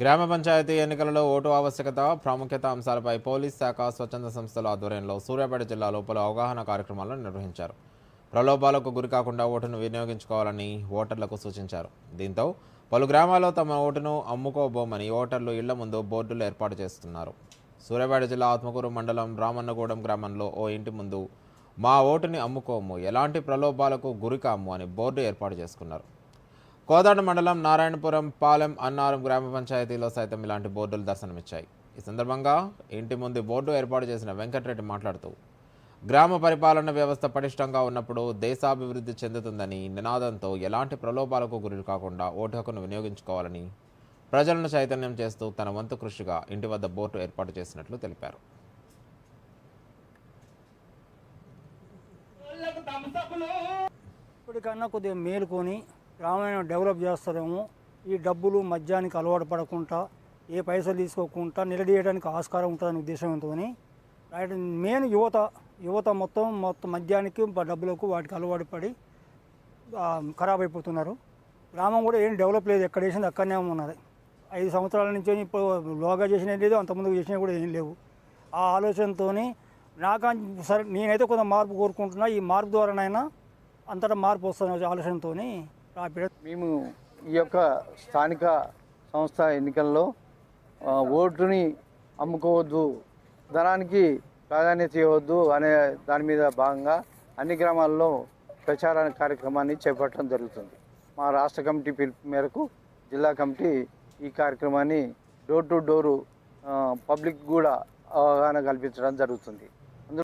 గ్రామ పంచాయతీ ఎన్నికలలో ఓటు ఆవశ్యకత ప్రాముఖ్యత అంశాలపై పోలీస్ శాఖ స్వచ్ఛంద సంస్థల ఆధ్వర్యంలో సూర్యాపేట జిల్లాలో పలు అవగాహన కార్యక్రమాలను నిర్వహించారు. ప్రలోభాలకు గురికాకుండా ఓటును వినియోగించుకోవాలని ఓటర్లకు సూచించారు. దీంతో పలు గ్రామాల్లో తమ ఓటును అమ్ముకోబోమని ఓటర్లు ఇళ్ళ ముందు బోర్డులు ఏర్పాటు చేస్తున్నారు. సూర్యాపేట జిల్లా ఆత్మకూరు మండలం రామన్నగూడెం గ్రామంలో ఓ ఇంటి ముందు మా ఓటుని అమ్ముకోము ఎలాంటి ప్రలోభాలకు గురికాము అని బోర్డు ఏర్పాటు చేసుకున్నారు. కోదాడ మండలం నారాయణపురం పాలెం అన్నారం గ్రామ పంచాయతీలో సైతం ఇలాంటి బోర్డులు దర్శనమిచ్చాయి. ఈ సందర్భంగా ఇంటి ముందు బోర్డు ఏర్పాటు చేసిన వెంకటరెడ్డి మాట్లాడుతూ గ్రామ పరిపాలన వ్యవస్థ పటిష్టంగా ఉన్నప్పుడు దేశాభివృద్ధి చెందుతుందని నినాదంతో ఎలాంటి ప్రలోభాలకు గురి కాకుండా ఓటు హక్కును వినియోగించుకోవాలని ప్రజలను చైతన్యం చేస్తూ తన వంతు కృషిగా ఇంటి వద్ద బోర్డు ఏర్పాటు చేసినట్లు తెలిపారు. ఇప్పటికన్నా కొద్దిగా మేలుకొని గ్రామాన్ని డెవలప్ చేస్తారేమో ఈ డబ్బులు మద్యానికి అలవాటు పడకుండా ఏ పైసలు తీసుకోకుండా నిలదీయడానికి ఆస్కారం ఉంటుందనే ఉద్దేశంతో రైట్ మెయిన్ యువత యువత మొత్తం మొత్తం మద్యానికి డబ్బులకు వాటికి అలవాటు పడి ఖరాబ్ అయిపోతున్నారు. గ్రామం కూడా ఏం డెవలప్ లేదు ఎక్కడ వేసింది అక్కడనే ఉన్నది. ఐదు సంవత్సరాల నుంచి ఇప్పుడు లోగా చేసినా లేదు అంతకుముందు చేసినా కూడా ఏం లేవు. ఆ ఆలోచనతో నాకా సరే నేనైతే కొంత మార్పు కోరుకుంటున్నా ఈ మార్పు ద్వారానైనా అంతటా మార్పు వస్తుంది ఆలోచనతో మేము ఈ యొక్క స్థానిక సంస్థ ఎన్నికల్లో ఓటుని అమ్ముకోవద్దు ధనానికి ప్రాధాన్యత ఇవ్వద్దు అనే దాని మీద భాగంగా అన్ని గ్రామాల్లో ప్రచార కార్యక్రమాన్ని చేపట్టడం జరుగుతుంది. మా రాష్ట్ర కమిటీ పిలుపు మేరకు జిల్లా కమిటీ ఈ కార్యక్రమాన్ని డోర్ టు డోరు పబ్లిక్ కూడా అవగాహన కల్పించడం జరుగుతుంది.